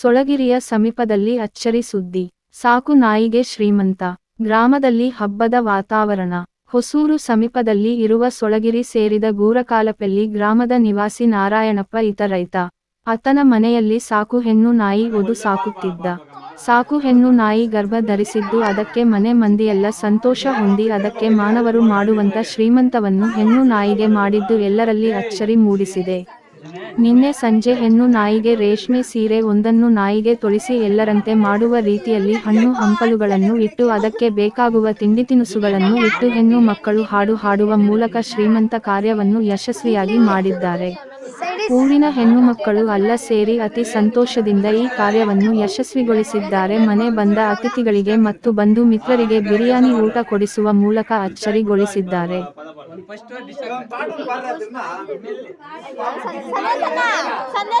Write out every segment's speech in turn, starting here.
ಸೊಳಗಿರಿಯ ಸಮೀಪದಲ್ಲಿ ಅಚ್ಚರಿ ಸುದ್ದಿ. ಸಾಕು ನಾಯಿಗೆ ಶ್ರೀಮಂತ. ಗ್ರಾಮದಲ್ಲಿ ಹಬ್ಬದ ವಾತಾವರಣ. ಹೊಸೂರು ಸಮೀಪದಲ್ಲಿ ಇರುವ ಸೊಳಗಿರಿ ಸೇರಿದ ಗೂರಕಾಲಪಲ್ಲಿ ಗ್ರಾಮದ ನಿವಾಸಿ ನಾರಾಯಣಪ್ಪ ಇತ ರೈತ. ಆತನ ಮನೆಯಲ್ಲಿ ಸಾಕು ಹೆಣ್ಣು ನಾಯಿ ಒದು ಸಾಕುತ್ತಿದ್ದ. ಸಾಕು ಹೆಣ್ಣು ನಾಯಿ ಗರ್ಭ ಧರಿಸಿದ್ದು ಅದಕ್ಕೆ ಮನೆ ಮಂದಿಯೆಲ್ಲ ಸಂತೋಷ ಹೊಂದಿ ಅದಕ್ಕೆ ಮಾನವರು ಮಾಡುವಂತ ಶ್ರೀಮಂತವನ್ನು ಹೆಣ್ಣು ನಾಯಿಗೆ ಮಾಡಿದ್ದು ಎಲ್ಲರಲ್ಲಿ ಅಚ್ಚರಿ ಮೂಡಿಸಿದೆ. ನಿನ್ನೆ ಸಂಜೆ ಹೆಣ್ಣು ನಾಯಿಗೆ ರೇಷ್ಮೆ ಸೀರೆ ಒಂದನ್ನು ನಾಯಿಗೆ ತೊಳಿಸಿ ಎಲ್ಲರಂತೆ ಮಾಡುವ ರೀತಿಯಲ್ಲಿ ಹಣ್ಣು ಹಂಪಲುಗಳನ್ನು ಇಟ್ಟು ಅದಕ್ಕೆ ಬೇಕಾಗುವ ತಿಂಡಿ ತಿನಿಸುಗಳನ್ನು ಇಟ್ಟು ಹೆಣ್ಣು ಮಕ್ಕಳು ಹಾಡು ಹಾಡುವ ಮೂಲಕ ಶ್ರೀಮಂತ ಕಾರ್ಯವನ್ನು ಯಶಸ್ವಿಯಾಗಿ ಮಾಡಿದ್ದಾರೆ. ಊರಿನ ಹೆಣ್ಣು ಮಕ್ಕಳು ಅಲ್ಲ ಸೇರಿ ಅತಿ ಸಂತೋಷದಿಂದ ಈ ಕಾರ್ಯವನ್ನು ಯಶಸ್ವಿಗೊಳಿಸಿದ್ದಾರೆ. ಮನೆ ಬಂದ ಅತಿಥಿಗಳಿಗೆ ಮತ್ತು ಬಂಧು ಮಿತ್ರರಿಗೆ ಬಿರಿಯಾನಿ ಊಟ ಕೊಡಿಸುವ ಮೂಲಕ ಅಚ್ಚರಿಗೊಳಿಸಿದ್ದಾರೆ. ಸಂದೆ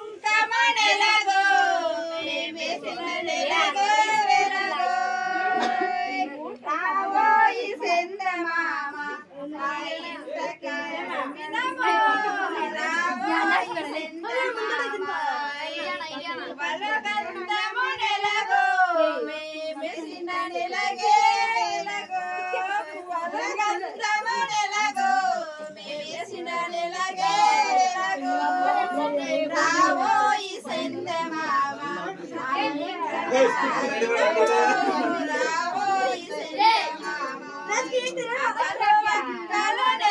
Let's get it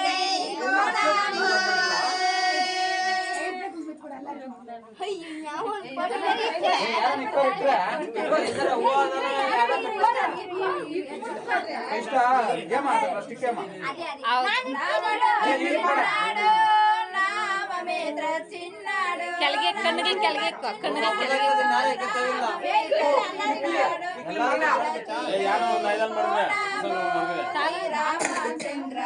ಕೆಳಗೆ ಕಣ್ಣಿಗೆ ಕೆಳಗೆ ಎಕ್ಕು, ಕಣ್ಣಿಗೆ ಕೆಳಗೆ ಯಾರೋ ಒಂದು ಐದನ್ ಮಾಡಿದ್ರೆ ರಾಮಚಂದ್ರ